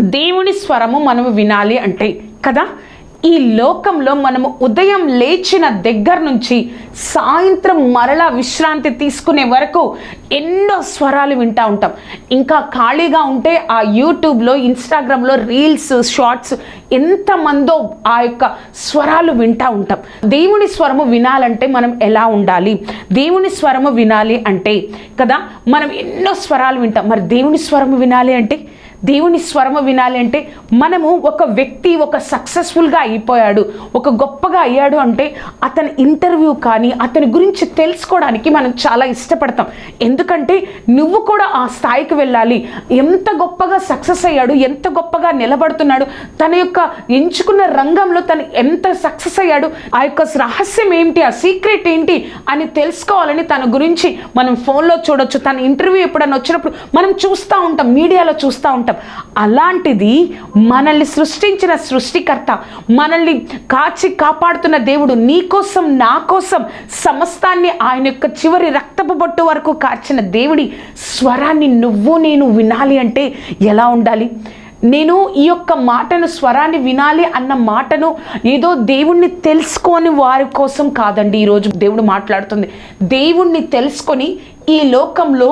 దేవుని స్వరము మనము వినాలి అంటే కదా? ఈ లోకంలో మనము ఉదయం లేచిన దగ్గర నుంచి సాయంత్రం మరలా విశ్రాంతి తీసుకునే వరకు ఎన్నో స్వరాలు వింటూ ఉంటాం. ఇంకా ఖాళీగా ఉంటే ఆ యూట్యూబ్లో ఇన్స్టాగ్రామ్లో రీల్స్ షార్ట్స్ ఎంతమందో ఆ యొక్క స్వరాలు వింటూ ఉంటాం. దేవుని స్వరము వినాలంటే మనం ఎలా ఉండాలి? దేవుని స్వరము వినాలి అంటే కదా? మనం ఎన్నో స్వరాలు వింటాం. మరి దేవుని స్వరము వినాలి అంటే దేవుని స్వరము వినాలంటే మనము ఒక వ్యక్తి ఒక సక్సెస్ఫుల్గా అయిపోయాడు ఒక గొప్పగా అయ్యాడు అంటే అతని ఇంటర్వ్యూ కానీ అతని గురించి తెలుసుకోవడానికి మనం చాలా ఇష్టపడతాం. ఎందుకంటే నువ్వు కూడా ఆ స్థాయికి వెళ్ళాలి. ఎంత గొప్పగా సక్సెస్ అయ్యాడు ఎంత గొప్పగా నిలబడుతున్నాడు తన యొక్క ఎంచుకున్న రంగంలో తను ఎంత సక్సెస్ అయ్యాడు ఆ యొక్క రహస్యం ఏంటి ఆ సీక్రెట్ ఏంటి అని తెలుసుకోవాలని తన గురించి మనం ఫోన్లో చూడొచ్చు. తన ఇంటర్వ్యూ ఎప్పుడైనా వచ్చినప్పుడు మనం చూస్తూ ఉంటాం మీడియాలో చూస్తూ ఉంటాం. అలాంటిది మనల్ని సృష్టించిన సృష్టికర్త మనల్ని కాచి కాపాడుతున్న దేవుడు నీ కోసం నా కోసం సమస్తాన్ని ఆయన యొక్క చివరి రక్తపు బొట్టు వరకు కార్చిన దేవుడి స్వరాన్ని నువ్వు నేను వినాలి అంటే ఎలా ఉండాలి? నేను ఈ యొక్క మాటను స్వరాన్ని వినాలి అన్న మాటను ఏదో దేవుణ్ణి తెలుసుకొని వారి కోసం కాదండి ఈరోజు దేవుడు మాట్లాడుతుంది. దేవుణ్ణి తెలుసుకొని ఈ లోకంలో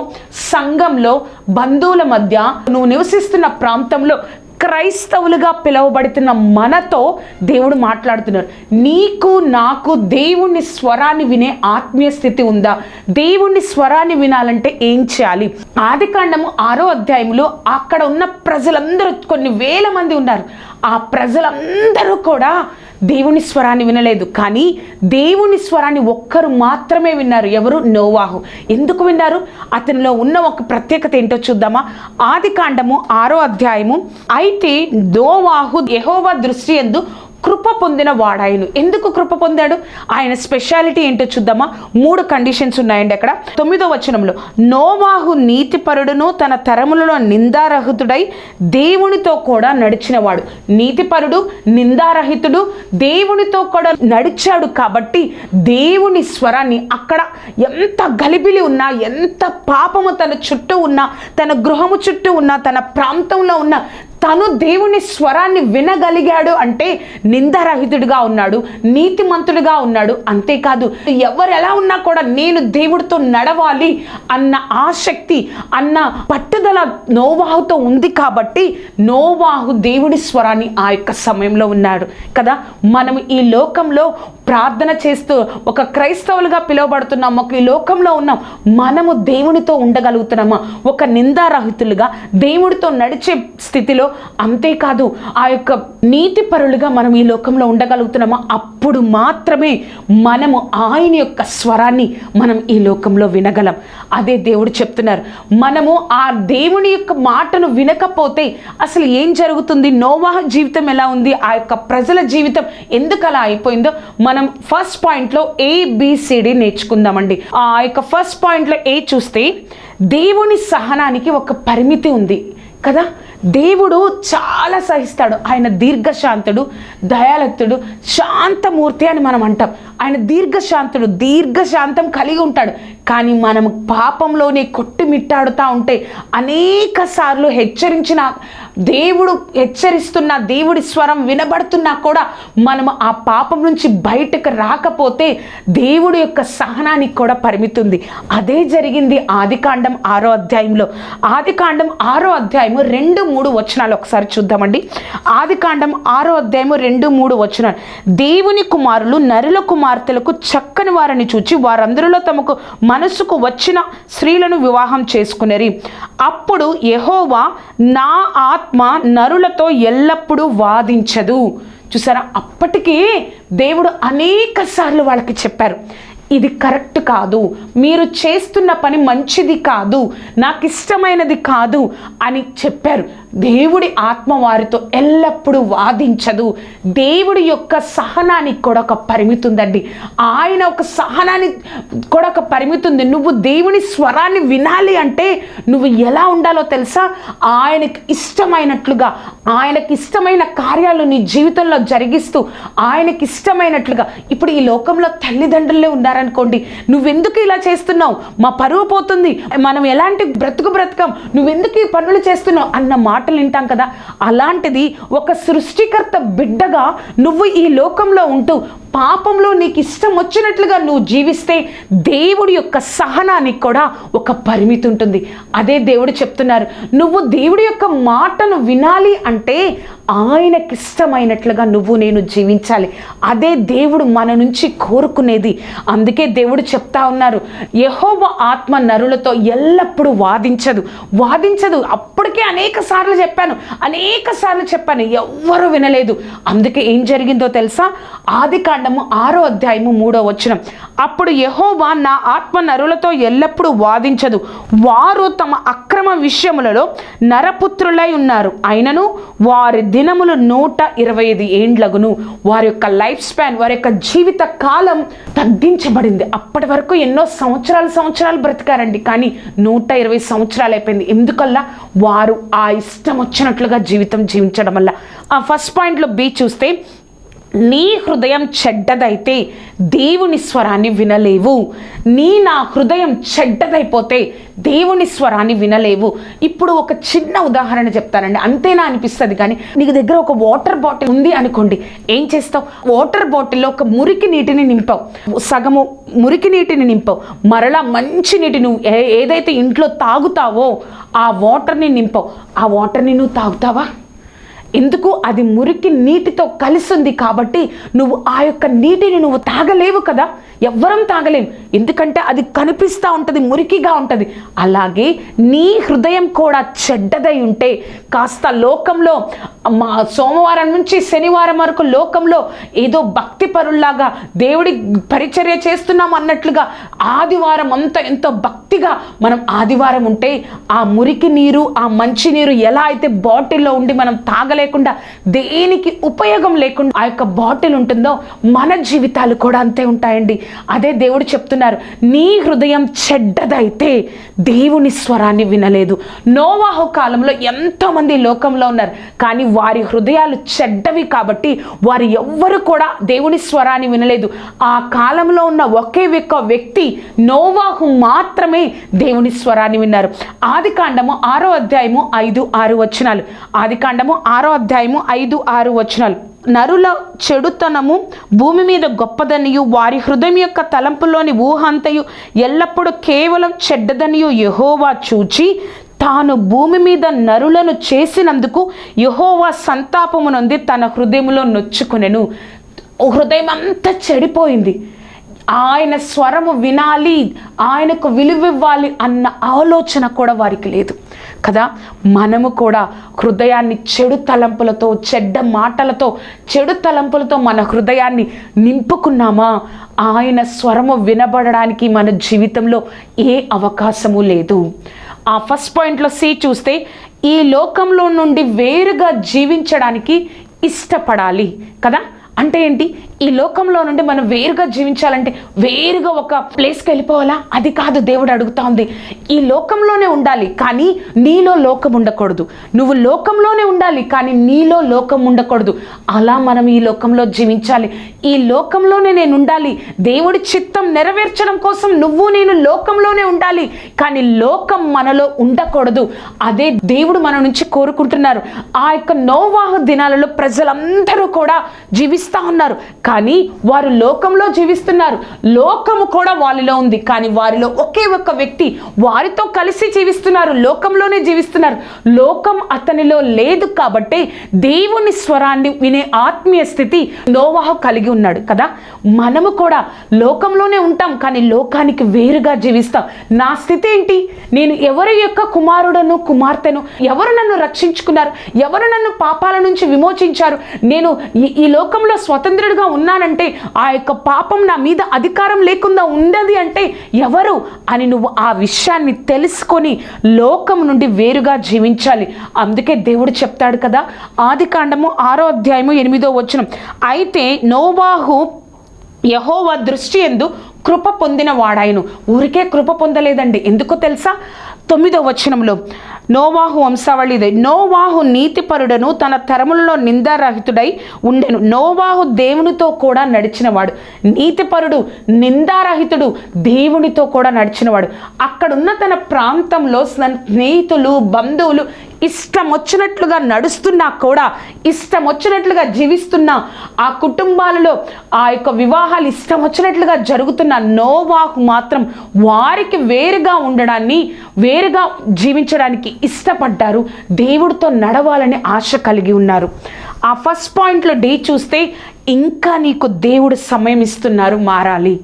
సంఘంలో బంధువుల మధ్య నువ్వు నివసిస్తున్న ప్రాంతంలో క్రైస్తవులుగా పిలువబడుతున్న మనతో దేవుడు మాట్లాడుతున్నారు. నీకు నాకు దేవుని స్వరాన్ని వినే ఆత్మీయ స్థితి ఉందా? దేవుని స్వరాన్ని వినాలంటే ఏం చేయాలి? ఆది కాండము ఆరో అధ్యాయంలో అక్కడ ఉన్న ప్రజలందరూ కొన్ని వేల మంది ఉన్నారు. ఆ ప్రజలందరూ కూడా దేవుని స్వరాన్ని వినలేదు. కానీ దేవుని స్వరాన్ని ఒక్కరు మాత్రమే విన్నారు. ఎవరు? నోవాహు. ఎందుకు విన్నారు? అతనిలో ఉన్న ఒక ప్రత్యేకత ఏంటో చూద్దామా? ఆది కాండము ఆరో అధ్యాయము. అయితే నోవాహు యహోవా దృష్టి ఎందు కృప పొందిన వాడాయను. ఎందుకు కృప పొందాడు? ఆయన స్పెషాలిటీ ఏంటో చూద్దామా? మూడు కండిషన్స్ ఉన్నాయండి అక్కడ. తొమ్మిదో వచనంలో నోవాహు నీతిపరుడును తన తరములలో నిందారహితుడై దేవునితో కూడా నడిచినవాడు. నీతిపరుడు నిందారహితుడు దేవునితో కూడా నడిచాడు కాబట్టి దేవుని స్వరాన్ని అక్కడ ఎంత గలిబిలి ఉన్నా ఎంత పాపము తన చుట్టూ ఉన్నా తన గృహము చుట్టూ ఉన్నా తన ప్రాంతంలో ఉన్న తను దేవుని స్వరాన్ని వినగలిగాడు అంటే నిందారహితుడిగా ఉన్నాడు నీతిమంతుడిగా ఉన్నాడు అంతేకాదు ఎవరు ఎలా ఉన్నా కూడా నేను దేవుడితో నడవాలి అన్న ఆసక్తి అన్న పట్టుదల నోవాహుతో ఉంది కాబట్టి నోవాహు దేవుడి స్వరాన్ని ఆ యొక్క సమయంలో ఉన్నాడు కదా మనం ఈ లోకంలో ప్రార్థన చేస్తూ ఒక క్రైస్తవులుగా పిలువబడుతున్నాం. ఒక ఈ లోకంలో ఉన్నాం. మనము దేవునితో ఉండగలుగుతున్నామా? ఒక నిందారహితులుగా దేవుడితో నడిచే స్థితిలో అంతేకాదు ఆ యొక్క నీతి పరులుగా మనం ఈ లోకంలో ఉండగలుగుతున్నామా? అప్పుడు మాత్రమే మనము ఆయన యొక్క స్వరాన్ని మనం ఈ లోకంలో వినగలం. అదే దేవుడు చెప్తున్నారు. మనము ఆ దేవుని యొక్క మాటను వినకపోతే అసలు ఏం జరుగుతుంది? నోవాహ జీవితం ఎలా ఉంది? ఆ యొక్క ప్రజల జీవితం ఎందుకు అలా అయిపోయిందో మన మనం ఫస్ట్ పాయింట్లో ఏబిసిడి నేర్చుకుందామండి. ఆ యొక్క ఫస్ట్ పాయింట్లో ఏ చూస్తే దేవుని సహనానికి ఒక పరిమితి ఉంది కదా? దేవుడు చాలా సహిస్తాడు. ఆయన దీర్ఘశాంతుడు దయాలక్తుడు శాంతమూర్తి అని మనం అంటాం. ఆయన దీర్ఘశాంతుడు దీర్ఘశాంతం కలిగి ఉంటాడు. కానీ మనం పాపంలోనే కొట్టుమిట్టాడుతూ ఉంటే అనేక సార్లు హెచ్చరించిన దేవుడు హెచ్చరిస్తున్న దేవుడి స్వరం వినబడుతున్నా కూడా మనం ఆ పాపం నుంచి బయటకు రాకపోతే దేవుడి యొక్క సహనానికి కూడా పరిమితుంది. అదే జరిగింది ఆదికాండం ఆరో అధ్యాయంలో. ఆదికాండం ఆరో అధ్యాయము రెండు మూడు వచనాలు ఒకసారి చూద్దామండి. ఆదికాండం ఆరో అధ్యాయము రెండు మూడు వచనాలు. దేవుని కుమారులు నరుల కుమార్తెలకు చక్కని వారిని చూచి వారందరిలో తమకు మనసుకు వచ్చిన స్త్రీలను వివాహం చేసుకునేరి. అప్పుడు యహోవా నా ఆత్మ నరులతో ఎల్లప్పుడూ వాదించదు. చూసారా? అప్పటికే దేవుడు అనేక సార్లు వాళ్ళకి చెప్పారు. ఇది కరెక్ట్ కాదు. మీరు చేస్తున్న పని మంచిది కాదు. నాకు ఇష్టమైనది కాదు అని చెప్పారు. దేవుడి ఆత్మ వారితో ఎల్లప్పుడూ వాదించదు. దేవుడి యొక్క సహనానికి కూడా ఒక పరిమితి ఉందండి ఆయన ఒక సహనాన్ని కూడా ఒక పరిమితి ఉంది నువ్వు దేవుని స్వరాన్ని వినాలి అంటే నువ్వు ఎలా ఉండాలో తెలుసా? ఆయనకి ఇష్టమైనట్లుగా ఆయనకి ఇష్టమైన కార్యాలు నీ జీవితంలో జరిగిస్తూ ఆయనకి ఇష్టమైనట్లుగా. ఇప్పుడు ఈ లోకంలో తల్లిదండ్రులే ఉన్నారనుకోండి నువ్వెందుకు ఇలా చేస్తున్నావు? మా పరువు పోతుంది. మనం ఎలాంటి బ్రతుకు బ్రతకం? నువ్వెందుకు ఈ పనులు చేస్తున్నావు? అన్న మాట మాటలు వింటాం కదా అలాంటిది ఒక సృష్టికర్త బిడ్డగా నువ్వు ఈ లోకంలో ఉంటూ పాపంలో నీకు ఇష్టం వచ్చినట్లుగా నువ్వు జీవిస్తే దేవుడి యొక్క సహనానికి కూడా ఒక పరిమితి ఉంటుంది. అదే దేవుడు చెప్తున్నారు. నువ్వు దేవుడి యొక్క మాటను వినాలి అంటే ఆయనకిష్టమైనట్లుగా నువ్వు నేను జీవించాలి. అదే దేవుడు మన నుంచి కోరుకునేది. అందుకే దేవుడు చెప్తా ఉన్నారు యహోవ ఆత్మ నరులతో ఎల్లప్పుడూ వాదించదు. వాదించదు. అప్పటికే అనేక సార్లు చెప్పాను అనేక సార్లు చెప్పాను ఎవ్వరూ వినలేదు. అందుకే ఏం జరిగిందో తెలుసా? ఆది కాండము ఆరో అధ్యాయము మూడో వచనం. అప్పుడు యహోవా నా ఆత్మ నరులతో ఎల్లప్పుడూ వాదించదు. వారు తమ అక్రమ విషయములలో నరపుత్రులై ఉన్నారు. అయినను వారి దినములు నూట ఇరవై ఐదు ఏండ్లగును. వారి యొక్క లైఫ్ స్పాన్ వారి యొక్క జీవిత కాలం తగ్గించబడింది. అప్పటి వరకు ఎన్నో సంవత్సరాలు సంవత్సరాలు బ్రతికారండి. కానీ నూట ఇరవై సంవత్సరాలు అయిపోయింది. ఎందుకల్లా? వారు ఆ ఇష్టం వచ్చినట్లుగా జీవితం జీవించడం వల్ల. ఆ ఫస్ట్ పాయింట్లో బి చూస్తే నీ హృదయం చెడ్డదైతే దేవుని స్వరాన్ని వినలేవు. నీ నా హృదయం చెడ్డదైపోతే దేవుని స్వరాన్ని వినలేవు. ఇప్పుడు ఒక చిన్న ఉదాహరణ చెప్తానండి. అంతేనా అనిపిస్తుంది కానీ నీకు దగ్గర ఒక వాటర్ బాటిల్ ఉంది అనుకోండి. ఏం చేస్తావు? వాటర్ బాటిల్లో ఒక మురికి నీటిని నింపావు. సగము మురికి నీటిని నింపావు. మరలా మంచి నీటి నువ్వు ఏదైతే ఇంట్లో తాగుతావో ఆ వాటర్ని నింపావు. ఆ వాటర్ని నువ్వు తాగుతావా? ఎందుకు? అది మురికి నీటితో కలిసింది కాబట్టి నువ్వు ఆ యొక్క నీటిని నువ్వు తాగలేవు కదా? ఎవ్వరం తాగలేం. ఎందుకంటే అది కనిపిస్తూ ఉంటుంది మురికిగా ఉంటుంది. అలాగే నీ హృదయం కూడా చెడ్డదై ఉంటే కాస్త లోకంలో మా సోమవారం నుంచి శనివారం వరకు లోకంలో ఏదో భక్తి పరుల్లాగా దేవుడి పరిచర్య చేస్తున్నాం అన్నట్లుగా ఆదివారం అంతా ఎంతో భక్తిగా మనం ఆదివారం ఉంటే ఆ మురికి నీరు ఆ మంచి నీరు ఎలా అయితే బాటిల్లో ఉండి మనం తాగలేకుండా దేనికి ఉపయోగం లేకుండా ఆ యొక్క బాటిల్ ఉంటుందో మన జీవితాలు కూడా అంతే ఉంటాయండి. అదే దేవుడు చెప్తున్నారు నీ హృదయం చెడ్డదైతే దేవుని స్వరాన్ని వినలేదు. నోవాహు కాలంలో ఎంతోమంది లోకంలో ఉన్నారు కానీ వారి హృదయాలు చెడ్డవి కాబట్టి వారు ఎవ్వరు కూడా దేవుని స్వరాన్ని వినలేదు. ఆ కాలంలో ఉన్న ఒకే ఒక్క వ్యక్తి నోవాహు మాత్రమే దేవుని స్వరాన్ని విన్నారు. ఆది కాండము ఆరో అధ్యాయము ఐదు ఆరు వచనాలు. ఆది కాండము ఆరో అధ్యాయము ఐదు ఆరు వచనాలు. నరుల చెడుతనము భూమి మీద గొప్పదనియు వారి హృదయం యొక్క తలంపులోని ఊహంతయు ఎల్లప్పుడూ కేవలం చెడ్డదనియు యహోవా చూచి తాను భూమి మీద నరులను చేసినందుకు యహోవా సంతాపమునంది తన హృదయంలో నొచ్చుకునెను. హృదయం అంతా చెడిపోయింది. ఆయన స్వరము వినాలి ఆయనకు విలువివ్వాలి అన్న ఆలోచన కూడా వారికి లేదు. కదా మనము కూడా హృదయాన్ని చెడు తలంపులతో చెడ్డ మాటలతో చెడు తలంపులతో మన హృదయాన్ని నింపుకున్నామా? ఆయన స్వరము వినబడడానికి మన జీవితంలో ఏ అవకాశము లేదు. ఆ ఫస్ట్ పాయింట్లో సి చూస్తే ఈ లోకంలో నుండి వేరుగా జీవించడానికి ఇష్టపడాలి కదా? అంటే ఏంటి? ఈ లోకంలో నుండి మనం వేరుగా జీవించాలంటే వేరుగా ఒక ప్లేస్కి వెళ్ళిపోవాలా? అది కాదు దేవుడు అడుగుతా ఉంది. ఈ లోకంలోనే ఉండాలి కానీ నీలో లోకం ఉండకూడదు. నువ్వు లోకంలోనే ఉండాలి కానీ నీలో లోకం ఉండకూడదు. అలా మనం ఈ లోకంలో జీవించాలి. ఈ లోకంలోనే నేను ఉండాలి. దేవుడి చిత్తం నెరవేర్చడం కోసం నువ్వు నేను లోకంలోనే ఉండాలి. కానీ లోకం మనలో ఉండకూడదు. అదే దేవుడు మన నుంచి కోరుకుంటున్నారు. ఆ యొక్క నోవాహు దినాలలో ప్రజలందరూ కూడా జీవిస్తూ ఉన్నారు. కానీ వారు లోకంలో జీవిస్తున్నారు. లోకము కూడా వారిలో ఉంది. కానీ వారిలో ఒకే ఒక్క వ్యక్తి వారితో కలిసి జీవిస్తున్నారు. లోకంలోనే జీవిస్తున్నారు. లోకం అతనిలో లేదు కాబట్టి దేవుని స్వరాన్ని వినే ఆత్మీయ స్థితి నోవాహు కలిగి ఉన్నాడు కదా. మనము కూడా లోకంలోనే ఉంటాం. కానీ లోకానికి వేరుగా జీవిస్తాం. నా స్థితి ఏంటి? నేను ఎవరి యొక్క కుమారుడను కుమార్తెను ఎవరు నన్ను రక్షించుకున్నారు? ఎవరు నన్ను పాపాల నుంచి విమోచించారు? నేను ఈ ఈ లోకంలో స్వతంత్రుడిగా ఉన్నానంటే ఆ యొక్క పాపం నా మీద అధికారం లేకుండా ఉండదు అంటే ఎవరు అని నువ్వు ఆ విషయాన్ని తెలుసుకొని లోకం నుండి వేరుగా జీవించాలి. అందుకే దేవుడు చెప్తాడు కదా ఆది కాండము ఆరో అధ్యాయము ఎనిమిదో వచనం. అయితే నోవాహు యహోవా దృష్టి ఎందు కృప పొందిన వాడాయను. ఊరికే కృప పొందలేదండి. ఎందుకో తెలుసా? తొమ్మిదో వచనంలో నోవాహు వంశావళిదే నోవాహు నీతిపరుడను తన తరములలో నిందారహితుడై ఉండెను. నోవాహు దేవునితో కూడా నడిచినవాడు. నీతిపరుడు నిందారహితుడు దేవునితో కూడా నడిచినవాడు. అక్కడున్న తన ప్రాంతంలో స్నేహితులు బంధువులు ఇష్టం వచ్చినట్లుగా నడుస్తున్నా కూడా ఇష్టం వచ్చినట్లుగా జీవిస్తున్న ఆ కుటుంబాలలో ఆ యొక్క వివాహాలు ఇష్టం వచ్చినట్లుగా జరుగుతున్న నోవాకు మాత్రం వారికి వేరుగా ఉండడాన్ని వేరుగా జీవించడానికి ఇష్టపడ్డారు. దేవుడితో నడవాలని ఆశ కలిగి ఉన్నారు. ఆ ఫస్ట్ పాయింట్లో డే చూస్తే ఇంకా నీకు దేవుడు సమయం ఇస్తున్నారు మారాలి.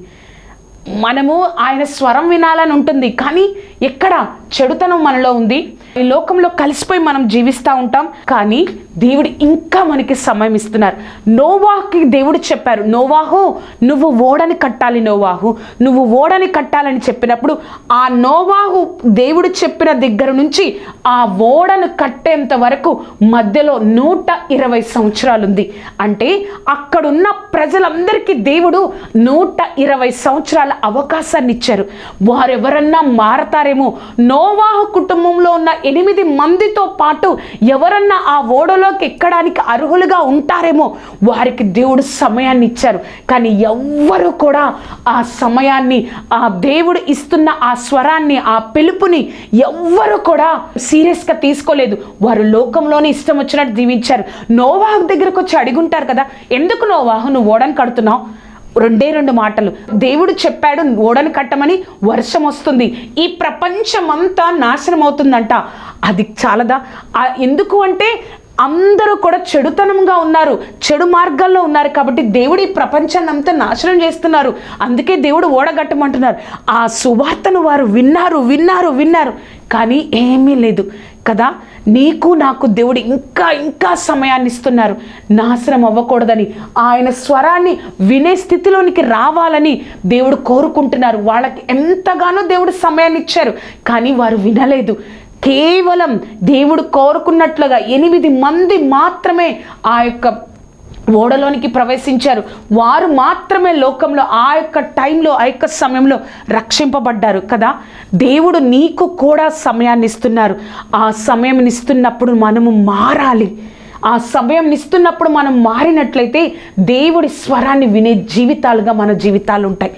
మనము ఆయన స్వరం వినాలని ఉంటుంది కానీ ఎక్కడ చెడుతనం మనలో ఉంది. ఈ లోకంలో కలిసిపోయి మనం జీవిస్తూ ఉంటాం. కానీ దేవుడు ఇంకా మనకి సమయం ఇస్తున్నారు. నోవాహుకి దేవుడు చెప్పారు నోవాహు నువ్వు ఓడని కట్టాలి నోవాహు. నువ్వు ఓడని కట్టాలని చెప్పినప్పుడు ఆ నోవాహు దేవుడు చెప్పిన దగ్గర నుంచి ఆ ఓడను కట్టేంత వరకు మధ్యలో నూట ఇరవై సంవత్సరాలు ఉంది అంటే అక్కడున్న ప్రజలందరికీ దేవుడు నూట ఇరవై సంవత్సరాల అవకాశాన్ని ఇచ్చారు. వారెవరన్నా మారతారేమో నో నోవాహు కుటుంబంలో ఉన్న ఎనిమిది మందితో పాటు ఎవరన్నా ఆ ఓడలోకి ఎక్కడానికి అర్హులుగా ఉంటారేమో వారికి దేవుడు సమయాన్ని ఇచ్చారు. కానీ ఎవ్వరు కూడా ఆ సమయాన్ని ఆ దేవుడు ఇస్తున్న ఆ స్వరాన్ని ఆ పిలుపుని ఎవ్వరు కూడా సీరియస్గా తీసుకోలేదు. వారు లోకంలోనే ఇష్టం వచ్చినట్టు జీవించారు. నోవాహు దగ్గరకు వచ్చి అడుగుంటారు కదా ఎందుకు నోవాహు? నువ్వు ఓడని కడుతున్నావు? రెండే రెండు మాటలు. దేవుడు చెప్పాడు ఓడను కట్టమని వర్షం వస్తుంది. ఈ ప్రపంచమంతా నాశనం అవుతుందంట అది చాలదా? ఎందుకు అంటే అందరూ కూడా చెడుతనంగా ఉన్నారు చెడు మార్గాల్లో ఉన్నారు కాబట్టి దేవుడు ఈ ప్రపంచాన్ని అంతా నాశనం చేస్తున్నారు. అందుకే దేవుడు ఓడగట్టమంటున్నారు ఆ సువార్తను వారు విన్నారు విన్నారు విన్నారు. కానీ ఏమీ లేదు కదా? నీకు నాకు దేవుడు ఇంకా ఇంకా సమయాన్ని ఇస్తున్నారు. నాశనం అవ్వకూడదని ఆయన స్వరాన్ని వినే స్థితిలోనికి రావాలని దేవుడు కోరుకుంటున్నారు. వాళ్ళకి ఎంతగానో దేవుడు సమయాన్ని ఇచ్చారు కానీ వారు వినలేదు. కేవలం దేవుడు కోరుకున్నట్లుగా ఎనిమిది మంది మాత్రమే ఆ యొక్క ఓడలోనికి ప్రవేశించారు. వారు మాత్రమే లోకంలో ఆ యొక్క టైంలో ఆ యొక్క సమయంలో రక్షింపబడ్డారు కదా? దేవుడు నీకు కూడా సమయాన్ని ఇస్తున్నారు. ఆ సమయం ఇస్తున్నప్పుడు మనము మారాలి. ఆ సమయం ఇస్తున్నప్పుడు మనం మారినట్లయితే దేవుడి స్వరాన్ని వినే జీవితాలుగా మన జీవితాలు ఉంటాయి.